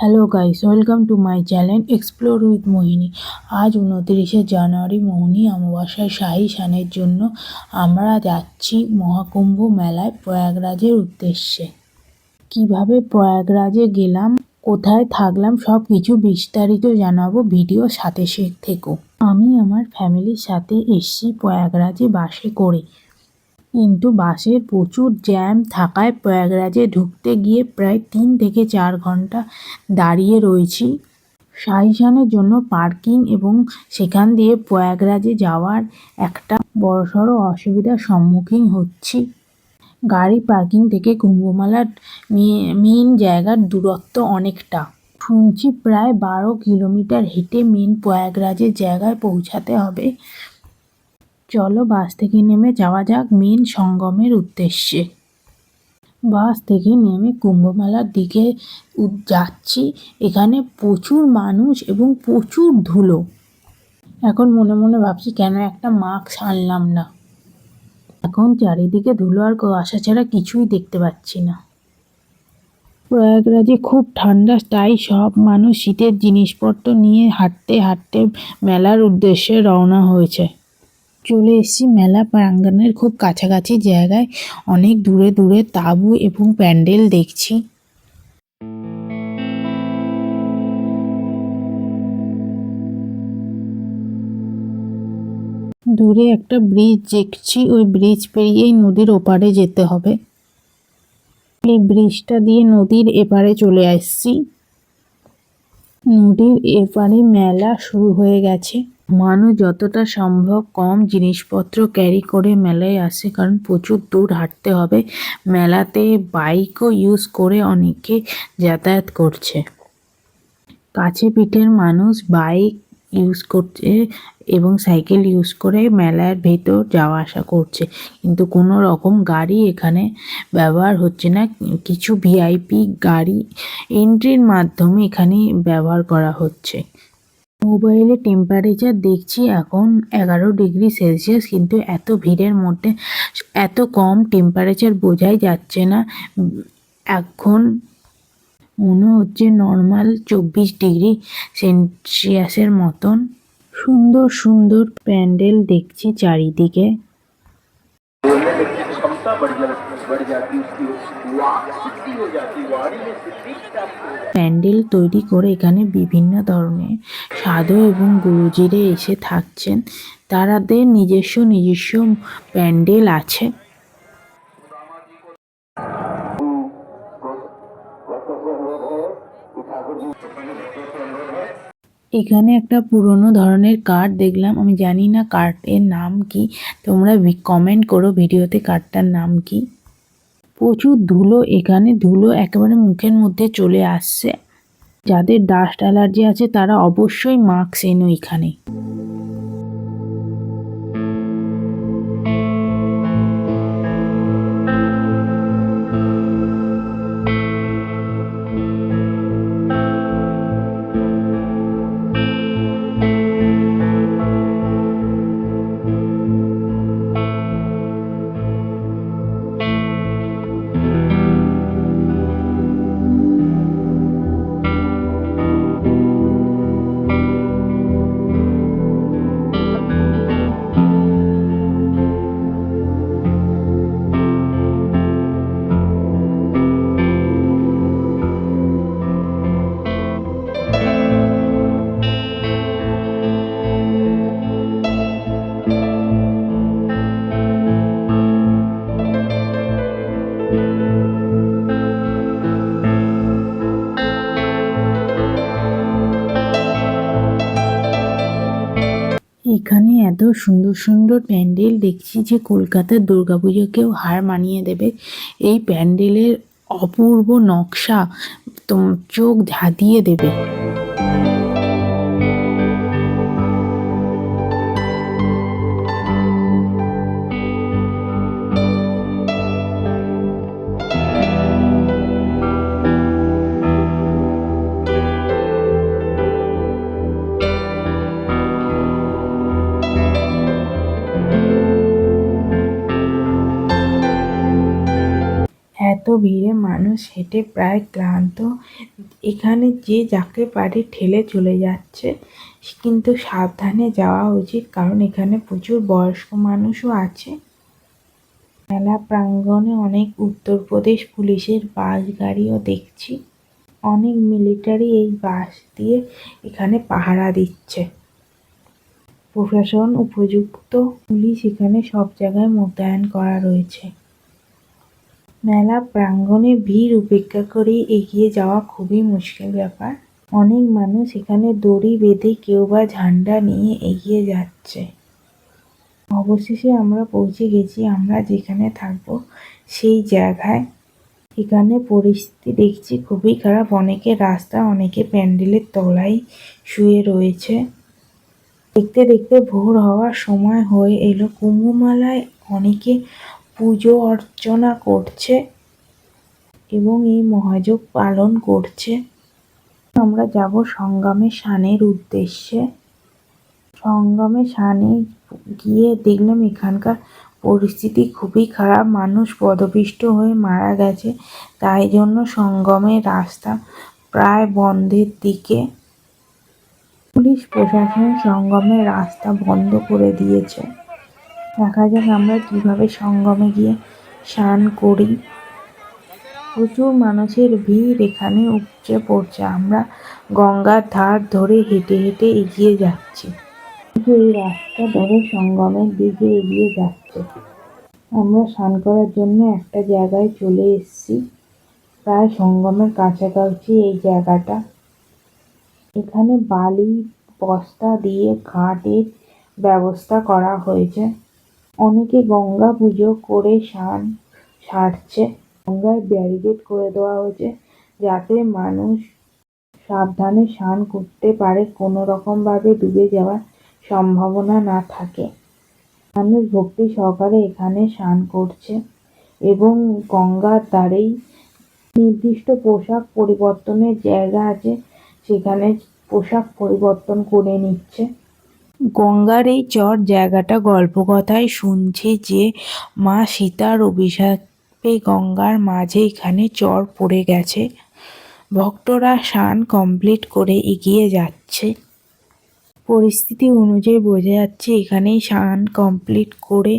Hello guys welcome to my channel explore with Mohini আজ উনতিরিশে জানুয়ারি মোহিনী অমাবস্যায় শাহী স্নানের জন্য আমরা যাচ্ছি মহাকুম্ভ মেলায় প্রয়াগরাজের উদ্দেশ্যে। কীভাবে প্রয়াগরাজে গেলাম, কোথায় থাকলাম সব কিছু বিস্তারিত জানাব ভিডিও সাথে সে থেকো আমি আমার ফ্যামিলির সাথে এসছি প্রয়াগরাজে বাসে করে। কিন্তু বাসের প্রচুর জ্যাম থাকায় প্রয়াগরাজে ঢুকতে গিয়ে প্রায় তিন থেকে চার ঘণ্টা দাঁড়িয়ে রয়েছি। শাহিসানের জন্য পার্কিং এবং সেখান দিয়ে প্রয়াগরাজে যাওয়ার একটা বড়সড় অসুবিধার সম্মুখীন হচ্ছি। গাড়ি পার্কিং থেকে কুম্ভমেলার মেন জায়গার দূরত্ব অনেকটা। শুনছি প্রায় বারো কিলোমিটার হেঁটে মেন প্রয়াগরাজের জায়গায় পৌঁছাতে হবে। চলো বাস থেকে নেমে যাওয়া যাক মেন সঙ্গমের উদ্দেশ্যে। বাস থেকে নেমে কুম্ভমেলার দিকে যাচ্ছি। এখানে প্রচুর মানুষ এবং প্রচুর ধুলো। এখন মনে মনে ভাবছি কেন একটা মাস্ক আনলাম না। এখন চারিদিকে ধুলো আর কুয়াশা ছাড়া কিছুই দেখতে পাচ্ছি না। প্রয়াগরাজে খুব ঠান্ডা, তাই সব মানুষ শীতের জিনিসপত্র নিয়ে হাঁটতে হাঁটতে মেলার উদ্দেশ্যে রওনা হয়েছে। চলে এসেছি মেলা প্রাঙ্গণের খুব কাছাকাছি জায়গায়। অনেক দূরে দূরে তাঁবু এবং প্যান্ডেল দেখছি। দূরে একটা ব্রিজ দেখছি, ওই ব্রিজ পেরিয়েই নদীর ওপারে যেতে হবে। এই ব্রিজটা দিয়ে নদীর এপারে চলে আসছি। নদীর এপারে মেলা শুরু হয়ে গেছে। মানুষ যতটা সম্ভব কম জিনিসপত্র ক্যারি করে মেলায় আসে, কারণ প্রচুর দূর হাঁটতে হবে। মেলাতে বাইকও ইউজ করে অনেকে যাতায়াত করছে। কাছে পিঠের মানুষ বাইক ইউজ করছে এবং সাইকেল ইউজ করে মেলার ভেতর যাওয়া আসা করছে। কিন্তু কোনো রকম গাড়ি এখানে ব্যবহার হচ্ছে না। কিছু ভিআইপি গাড়ি এন্ট্রির মাধ্যমে এখানে ব্যবহার করা হচ্ছে। মোবাইলে টেম্পারেচার দেখছি এখন এগারো ডিগ্রি সেলসিয়াস কিন্তু এত ভিড়ের মধ্যে এত কম টেম্পারেচার বোঝাই যাচ্ছে না। এখন মনে হচ্ছে নর্মাল চব্বিশ ডিগ্রি সেলসিয়াসের মতন। সুন্দর সুন্দর প্যান্ডেল দেখছি চারিদিকে। প্যান্ডেল তৈরি করে এখানে বিভিন্ন ধরনের সাধু এবং গুরুজিরে এসে থাকছেন। তারাদের নিজস্ব নিজস্ব প্যান্ডেল আছে। এখানে একটা পুরনো ধরনের কার্ড দেখলাম, আমি জানি না কার্ডের নাম কি। তোমরা কমেন্ট করো ভিডিওতে কার্ডটার নাম কি। প্রচুর ধুলো, এখানে ধুলো একেবারে মুখের মধ্যে চলে আসছে। যাদের ডাস্ট অ্যালার্জি আছে তারা অবশ্যই মাস্ক এনো এখানে। এত সুন্দর সুন্দর প্যান্ডেল দেখছি যে কলকাতার দুর্গাপুজোকেও হার মানিয়ে দেবে। এই প্যান্ডেলের অপূর্ব নকশা চোখ ধাঁধিয়ে দেবে। ভিড়ে মানুষ হেঁটে প্রায় ক্লান্ত। এখানে যে যাকে পারে ঠেলে চলে যাচ্ছে। কিন্তু সাবধানে যাওয়া উচিত, কারণ এখানে প্রচুর বয়স্ক মানুষও আছে। মেলা প্রাঙ্গণে অনেক উত্তরপ্রদেশ পুলিশের বাস গাড়িও দেখছি। অনেক মিলিটারি এই বাস দিয়ে এখানে পাহারা দিচ্ছে। প্রশাসন, উপযুক্ত পুলিশ এখানে সব জায়গায় মোতায়েন করা রয়েছে। মেলা প্রাঙ্গণে ভিড় উপেক্ষা করে এগিয়ে যাওয়া খুবই মুশকিল ব্যাপার। অনেক মানুষ এখানে দড়ি বেঁধে কেউ বা ঝান্ডা নিয়ে এগিয়ে যাচ্ছে। অবশেষে আমরা পৌঁছে গেছি, আমরা যেখানে থাকব সেই জায়গায়। এখানে পরিস্থিতি দেখছি খুবই খারাপ, অনেকে রাস্তা, অনেকে প্যান্ডেলের তলায় শুয়ে রয়েছে। দেখতে দেখতে ভোর হওয়ার সময় হয়ে এলো কুম্ভমেলায়। অনেকে পুজো অর্চনা করছে এবং এই মহাযোগ পালন করছে। আমরা যাব সঙ্গমে স্নানের উদ্দেশ্যে। সঙ্গমে স্নানে গিয়ে দেখলাম এখানকার পরিস্থিতি খুবই খারাপ। মানুষ পদপিষ্ট হয়ে মারা গেছে। তাই জন্য সঙ্গমের রাস্তা প্রায় বন্ধের দিকে। পুলিশ প্রশাসন সঙ্গমের রাস্তা বন্ধ করে দিয়েছে। দেখা যাক আমরা কীভাবে সঙ্গমে গিয়ে স্নান করি। প্রচুর মানুষের ভিড় এখানে উপচে পড়ছে। আমরা গঙ্গার ধার ধরে হেঁটে হেঁটে এগিয়ে যাচ্ছি। এই রাস্তা ধরে সঙ্গমের দিকে এগিয়ে যাচ্ছে। আমরা স্নান করার জন্য একটা জায়গায় চলে এসেছি। প্রায় সঙ্গমের কাছাকাছি এই জায়গাটা। এখানে বালি বস্তা দিয়ে ঘাটের ব্যবস্থা করা হয়েছে। অনেকে গঙ্গা পুজো করে স্নান সারছে। গঙ্গায় ব্যারিকেড করে দেওয়া হয়েছে যাতে মানুষ সাবধানে স্নান করতে পারে, কোনো রকমভাবে ডুবে যাওয়ার সম্ভাবনা না থাকে। মানুষ ভক্তি সহকারে এখানে স্নান করছে এবং গঙ্গার ধারেই নির্দিষ্ট পোশাক পরিবর্তনের জায়গা আছে, সেখানে পোশাক পরিবর্তন করে নিচ্ছে। গঙ্গার এই চর জায়গাটা গল্পকথায় শুনছে যে মা সীতার অভিশাপে গঙ্গার মাঝে এখানে চর পড়ে গেছে। ভক্তরা স্নান কমপ্লিট করে এগিয়ে যাচ্ছে। পরিস্থিতি অনুযায়ী বোঝা যাচ্ছে এখানেই স্নান কমপ্লিট করে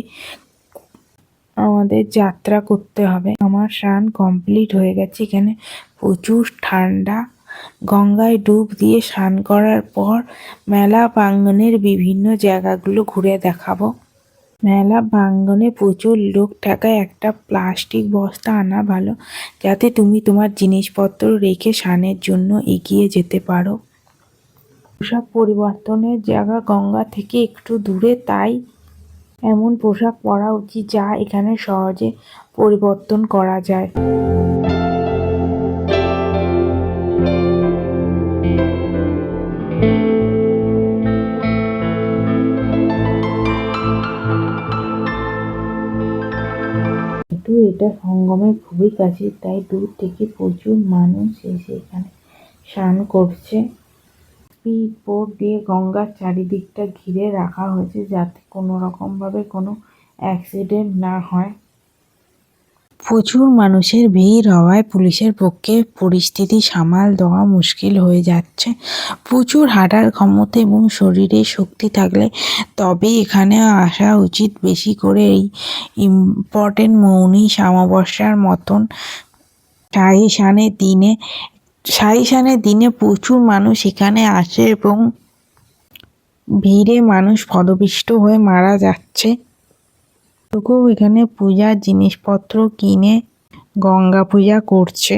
আমাদের যাত্রা করতে হবে। আমার স্নান কমপ্লিট হয়ে গেছে। এখানে প্রচুর ঠান্ডা গঙ্গায় ডুব দিয়ে স্নান করার পর মেলা প্রাঙ্গণের বিভিন্ন জায়গাগুলো ঘুরে দেখাবো। মেলা প্রাঙ্গণে প্রচুর লোক থাকায় একটা প্লাস্টিক বস্তা আনা ভালো, যাতে তুমি তোমার জিনিসপত্র রেখে স্নানের জন্য এগিয়ে যেতে পারো। পোশাক পরিবর্তনের জায়গা গঙ্গা থেকে একটু দূরে, তাই এমন পোশাক পরা উচিত যা এখানে সহজে পরিবর্তন করা যায়। এটা সঙ্গমের খুবই কাছে, তাই দূর থেকে প্রচুর মানুষ এসে এখানে স্নান করছে। স্পিড দিয়ে গঙ্গার চারিদিকটা ঘিরে রাখা হয়েছে যাতে কোনো রকমভাবে কোনো অ্যাক্সিডেন্ট না হয়। প্রচুর মানুষের ভিড় হওয়ায় পুলিশের পক্ষে পরিস্থিতি সামাল দেওয়া মুশকিল হয়ে যাচ্ছে। প্রচুর হাঁটার ক্ষমতা এবং শরীরে শক্তি থাকলে তবে এখানে আসা উচিত বেশি করে এই ইম্পর্টেন্ট মৌনী অমাবস্যার মতন। শাহী দিনে শাহী দিনে প্রচুর মানুষ এখানে আসে এবং ভিড়ে মানুষ পদপিষ্ট হয়ে মারা যাচ্ছে। এখানে পূজার জিনিসপত্র কিনে গঙ্গা পূজা করছে।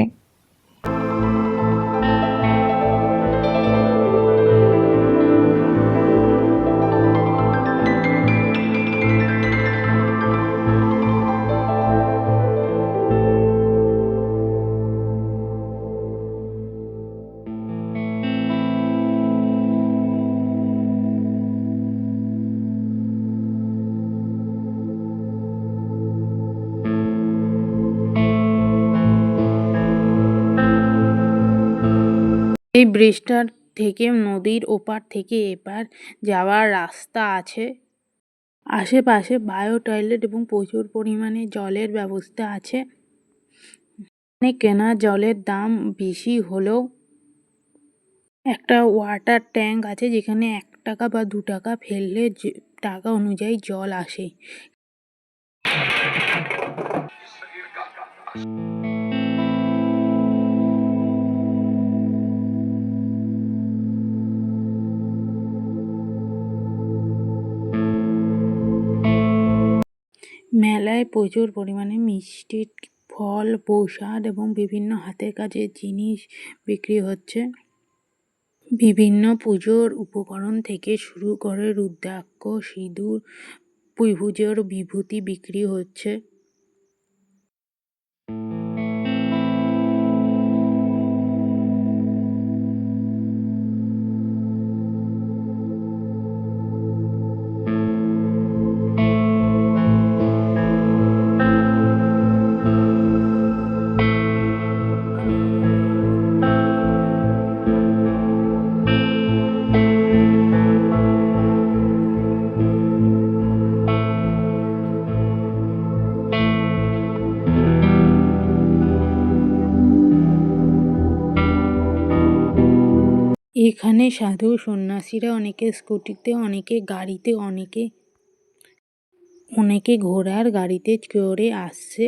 এই ব্রিজটার থেকে, নদীর ওপার থেকে এপার যাওয়ার রাস্তা আছে। আশেপাশে বায়ো টয়লেট এবং প্রচুর পরিমাণে জলের ব্যবস্থা আছে। এখানে কেনা জলের দাম বেশি হলেও একটা ওয়াটার ট্যাঙ্ক আছে যেখানে এক টাকা বা দু টাকা ফেললে টাকা অনুযায়ী জল আসে। মেলায় প্রচুর পরিমাণে মিষ্টি, ফল, প্রসাদ এবং বিভিন্ন হাতের কাজের জিনিস বিক্রি হচ্ছে। বিভিন্ন পুজোর উপকরণ থেকে শুরু করে রুদ্রাক্ষ, সিঁদুর, পুজোর বিভূতি বিক্রি হচ্ছে। এখানে সাধু সন্ন্যাসীরা অনেকে স্কুটিতে, অনেকে গাড়িতে, অনেকে অনেকে ঘোড়ার গাড়িতে চড়ে আসছে।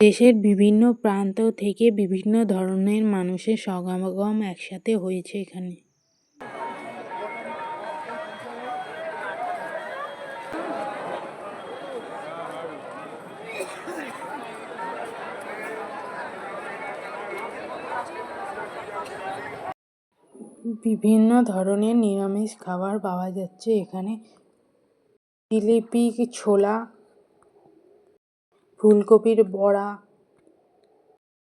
দেশের বিভিন্ন প্রান্ত থেকে বিভিন্ন ধরনের মানুষের সমাগম একসাথে হয়েছে এখানে। বিভিন্ন ধরনের নিরামিষ খাবার পাওয়া যাচ্ছে এখানে। জিলিপি ছোলা, ফুলকপির বড়া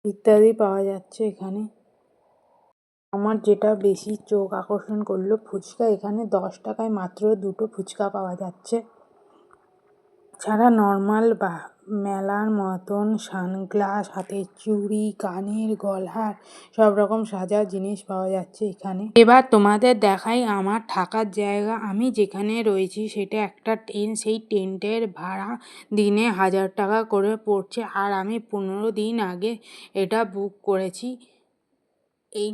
ইত্যাদি পাওয়া যাচ্ছে এখানে। আমার যেটা বেশি চোখ আকর্ষণ করল, ফুচকা। এখানে দশ টাকায় মাত্র দুটো ফুচকা পাওয়া যাচ্ছে। ছাড়া নর্মাল বা মেলার মতন সানগ্লাস, হাতের চুড়ি, কানের গলহার সব রকম সাজার জিনিস পাওয়া যাচ্ছে এখানে। এবার তোমাদের দেখাই আমার থাকার জায়গা। আমি যেখানে রয়েছি সেটা একটা টেন্ট সেই টেন্টের ভাড়া দিনে হাজার টাকা করে পড়ছে। আর আমি পনেরো দিন আগে এটা বুক করেছি। এই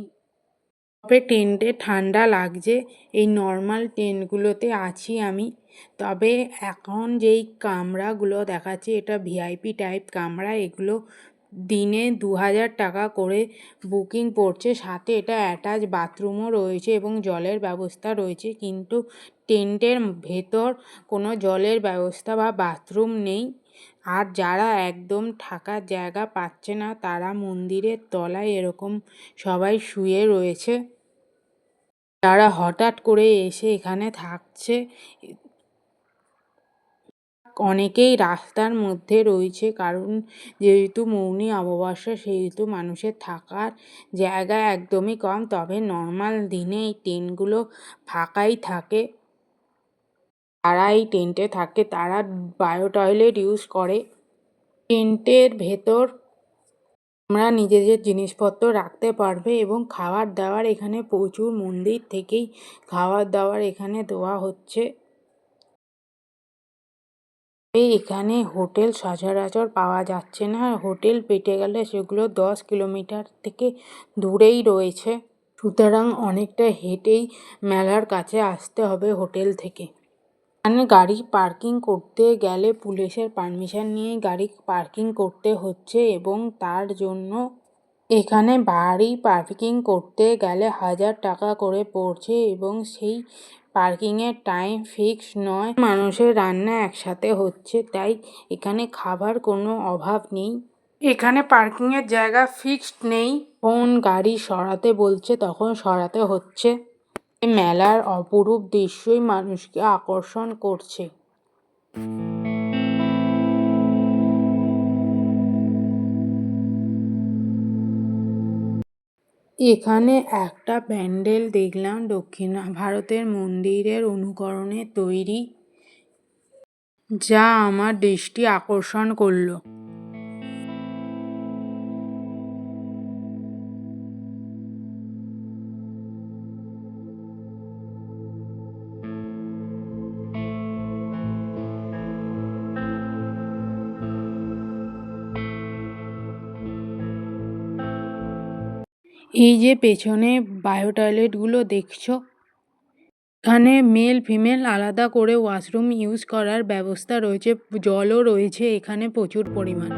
তবে টেন্টে ঠান্ডা লাগছে। এই নর্মাল টেন্টগুলোতে আছি আমি। তবে এখন যেই কামরাগুলো দেখাচ্ছে, এটা ভিআইপি টাইপ কামরা, এগুলো দিনে দু হাজার টাকা করে বুকিং পড়ছে। সাথে এটা অ্যাটাচ বাথরুমও রয়েছে এবং জলের ব্যবস্থা রয়েছে, কিন্তু টেন্টের ভেতর কোনো জলের ব্যবস্থা বা বাথরুম নেই। আর যারা একদম থাকার জায়গা পাচ্ছে না, তারা মন্দিরের তলায় এরকম সবাই শুয়ে রয়েছে। যারা হঠাৎ করে এসে এখানে থাকছে অনেকেই রাস্তার মধ্যে রয়েছে। কারণ যেহেতু মৌনি অমাবস্যা, সেহেতু মানুষের থাকার জায়গা একদমই কম। তবে নর্মাল দিনে এই ট্রেনগুলো ফাঁকাই থাকে। যারা এই টেন্টে থাকে, তারা বায়ো টয়লেট ইউজ করে। টেন্টের ভেতর আমরা নিজেদের জিনিসপত্র রাখতে পারবে এবং খাবার দাবার এখানে প্রচুর মন্দির থেকেই খাবার দাবার এখানে দেওয়া হচ্ছে। এখানে হোটেল সচরাচর পাওয়া যাচ্ছে না। হোটেল পেতে গেলে সেগুলো দশ কিলোমিটার থেকে দূরেই রয়েছে। সুতরাং অনেকটা হেঁটেই মেলার কাছে আসতে হবে হোটেল থেকে। এখানে গাড়ি পার্কিং করতে গেলে পুলিশের পারমিশন নিয়েই গাড়ি পার্কিং করতে হচ্ছে এবং তার জন্য এখানে বাড়ি পার্কিং করতে গেলে হাজার টাকা করে পড়ছে এবং সেই পার্কিংয়ের টাইম ফিক্স নয়। মানুষের রান্না একসাথে হচ্ছে, তাই এখানে খাবার কোনো অভাব নেই। এখানে পার্কিংয়ের জায়গা ফিক্সড নেই। কোন গাড়ি সরাতে বলছে, তখন সরাতে হচ্ছে। মেলার অপরূপ দৃশ্যই মানুষকে আকর্ষণ করছে। এখানে একটা প্যান্ডেল দেখলাম দক্ষিণ ভারতের মন্দিরের অনুকরণে তৈরি যা আমার দৃষ্টি আকর্ষণ করল। এই যে পেছনে বায়ো টয়লেটগুলো দেখছ? এখানে মেল, ফিমেল আলাদা করে ওয়াশরুম ইউজ করার ব্যবস্থা রয়েছে, জলও রয়েছে, এখানে প্রচুর পরিমাণ।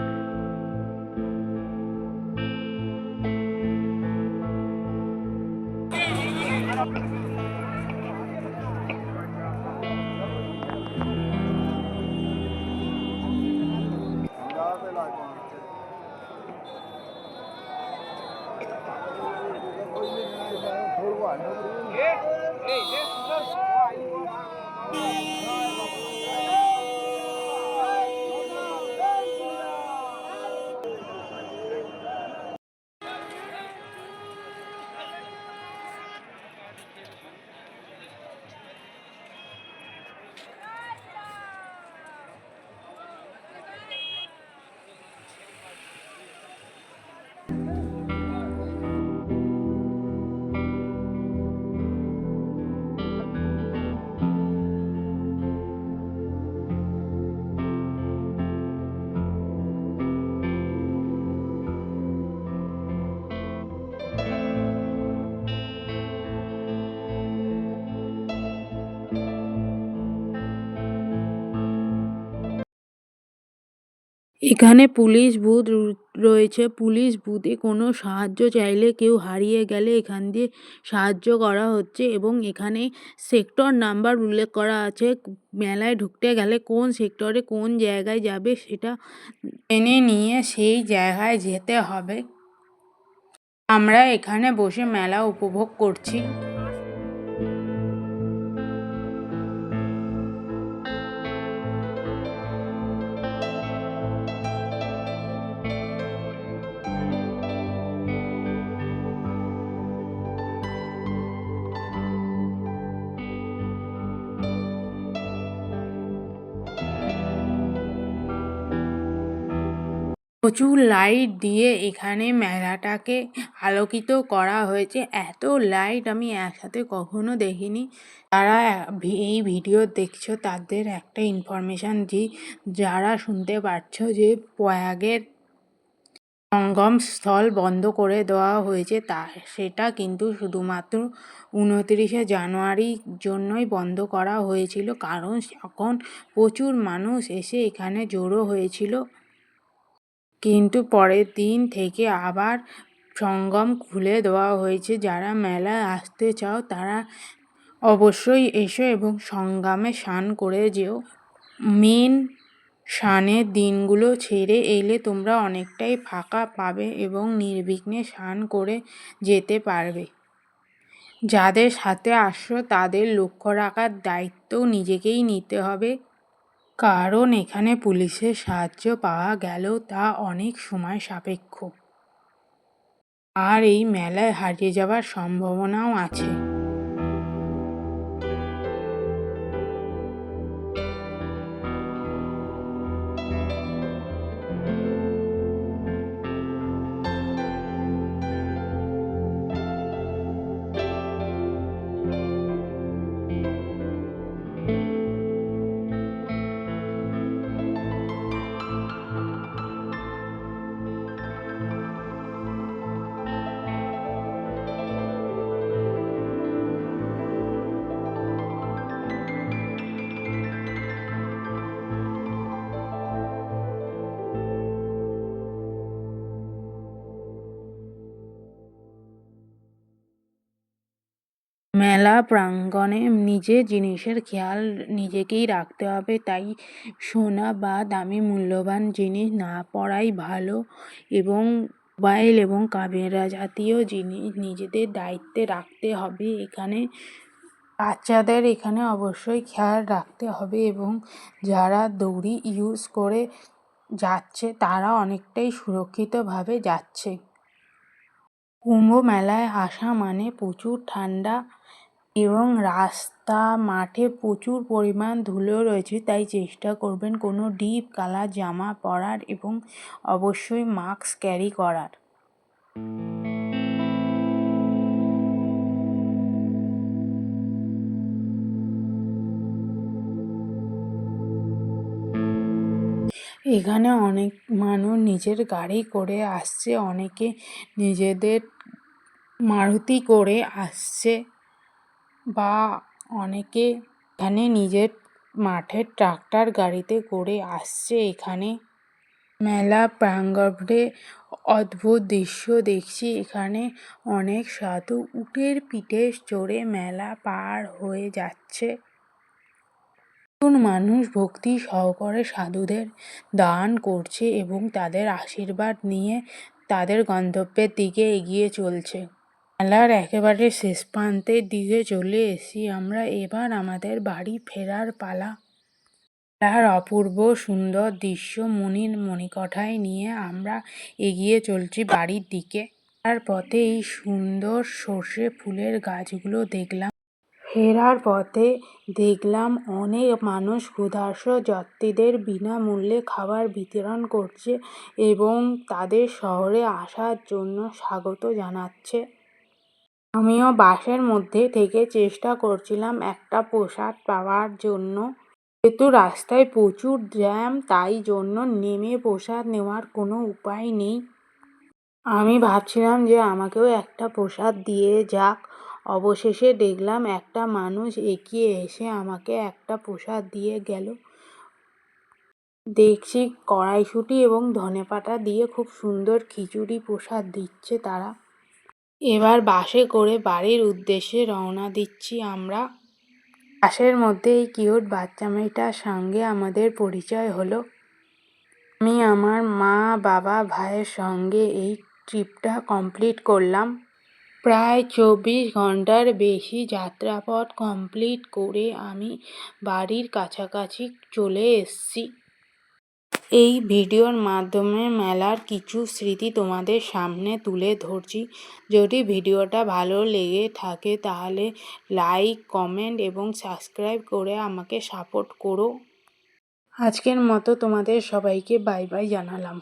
এখানে পুলিশ বুথ রয়েছে। পুলিশ বুথে কোনো সাহায্য চাইলে কেউ হারিয়ে গেলে এখান দিয়ে সাহায্য করা হচ্ছে এবং এখানে সেক্টর নাম্বার উল্লেখ করা আছে। মেলায় ঢুকতে গেলে কোন সেক্টরে কোন জায়গায় যাবে সেটা জেনে নিয়ে সেই জায়গায় যেতে হবে। আমরা এখানে বসে মেলা উপভোগ করছি। প্রচুর লাইট দিয়ে এখানে মেলাটাকে আলোকিত করা হয়েছে। এত লাইট আমি একসাথে কখনো দেখিনি। যারা এই ভিডিও দেখছ তাদের একটা ইনফরমেশান দিই যারা শুনতে পারছ যে প্রয়াগের সঙ্গম স্থল বন্ধ করে দেওয়া হয়েছে, তা, সেটা কিন্তু শুধুমাত্র উনত্রিশে জানুয়ারির জন্যই বন্ধ করা হয়েছিল। কারণ এখন প্রচুর মানুষ এসে এখানে জড়ো হয়েছিল। কিন্তু পরের দিন থেকে আবার সঙ্গম খুলে দেওয়া হয়েছে। যারা মেলায় আসতে চাও, তারা অবশ্যই এসো এবং সঙ্গমে স্নান করে যেও। মেন স্নানের দিনগুলো ছেড়ে এলে তোমরা অনেকটাই ফাঁকা পাবে এবং নির্বিঘ্নে স্নান করে যেতে পারবে। যাদের সাথে আসছো, তাদের লক্ষ্য রাখার দায়িত্ব নিজেকেই নিতে হবে। কারণ এখানে পুলিশের সাহায্য পাওয়া গেলেও তা অনেক সময় সাপেক্ষ। আর এই মেলায় হারিয়ে যাওয়ার সম্ভাবনাও আছে। মেলা প্রাঙ্গণে নিজের জিনিসের খেয়াল নিজেকেই রাখতে হবে। তাই সোনা বা দামি মূল্যবান জিনিস না পরাই ভালো এবং মোবাইল এবং ক্যামেরা জাতীয় জিনিস নিজেদের দায়িত্বে রাখতে হবে। এখানে বাচ্চাদের এখানে অবশ্যই খেয়াল রাখতে হবে এবং যারা দড়ি ইউজ করে যাচ্ছে তারা অনেকটাই সুরক্ষিতভাবে যাচ্ছে। কুম্ভ মেলায় আসা মানে প্রচুর ঠান্ডা এবং রাস্তা মাঠে প্রচুর পরিমাণ ধুলো রয়েছে, তাই চেষ্টা করবেন কোনো ডিপ কালার জামা পরার এবং অবশ্যই মাস্ক ক্যারি করার। এখানে অনেক মানুষ নিজের গাড়ি করে আসছে, অনেকে নিজেদের মারুতি করে আসছে বা অনেকে এখানে নিজের মাঠের ট্রাক্টর গাড়িতে করে আসছে। এখানে মেলা প্রাঙ্গণে অদ্ভুত দৃশ্য দেখছি। এখানে অনেক সাধু উটের পিঠে চড়ে মেলা পার হয়ে যাচ্ছে। মানুষ ভক্তি সহকারে সাধুদের দান করছে এবং তাদের আশীর্বাদ নিয়ে তাদের গন্তব্যের দিকে এগিয়ে চলছে। মেলার একেবারে শেষ প্রান্তের দিকে চলে এসি, আমরা এবার আমাদের বাড়ি ফেরার পালা। মেলার অপূর্ব সুন্দর দৃশ্য মনির মণিকঠায় নিয়ে আমরা এগিয়ে চলছি বাড়ির দিকে। তার পথে এই সুন্দর সর্ষে ফুলের গাছগুলো দেখলাম। ফেরার পথে দেখলাম অনেক মানুষ ক্ষুধার্ত যাত্রীদের বিনামূল্যে খাবার বিতরণ করছে এবং তাদের শহরে আসার জন্য স্বাগত জানাচ্ছে। আমিও বাসের মধ্যে থেকে চেষ্টা করছিলাম একটা প্রসাদ পাওয়ার জন্য। যেহেতু রাস্তায় প্রচুর জ্যাম, তাই জন্য নেমে প্রসাদ নেওয়ার কোনো উপায় নেই। আমি ভাবছিলাম যে আমাকেও একটা প্রসাদ দিয়ে যাক। অবশেষে দেখলাম একটা মানুষ এগিয়ে এসে আমাকে একটা প্রসাদ দিয়ে গেল। দেখছি কড়াইশুঁটি এবং ধনেপাতা দিয়ে খুব সুন্দর খিচুড়ি প্রসাদ দিচ্ছে তারা। এবার বাসে করে বাড়ির উদ্দেশ্যে রওনা দিচ্ছি আমরা। বাসের মধ্যে এই কিউট বাচ্চা মেয়েটার সঙ্গে আমাদের পরিচয় হলো। আমি আমার মা, বাবা, ভাইয়ের সঙ্গে এই ট্রিপটা কমপ্লিট করলাম। প্রায় চব্বিশ ঘণ্টার বেশি যাত্রাপথ কমপ্লিট করে আমি বাড়ির কাছাকাছি চলে এসেছি। এই ভিডিওর মাধ্যমে মেলার কিছু স্মৃতি তোমাদের সামনে তুলে ধরছি। যদি ভিডিওটা ভালো লেগে থাকে তাহলে লাইক, কমেন্ট এবং সাবস্ক্রাইব করে আমাকে সাপোর্ট করো। আজকের মতো তোমাদের সবাইকে বাই বাই জানালাম।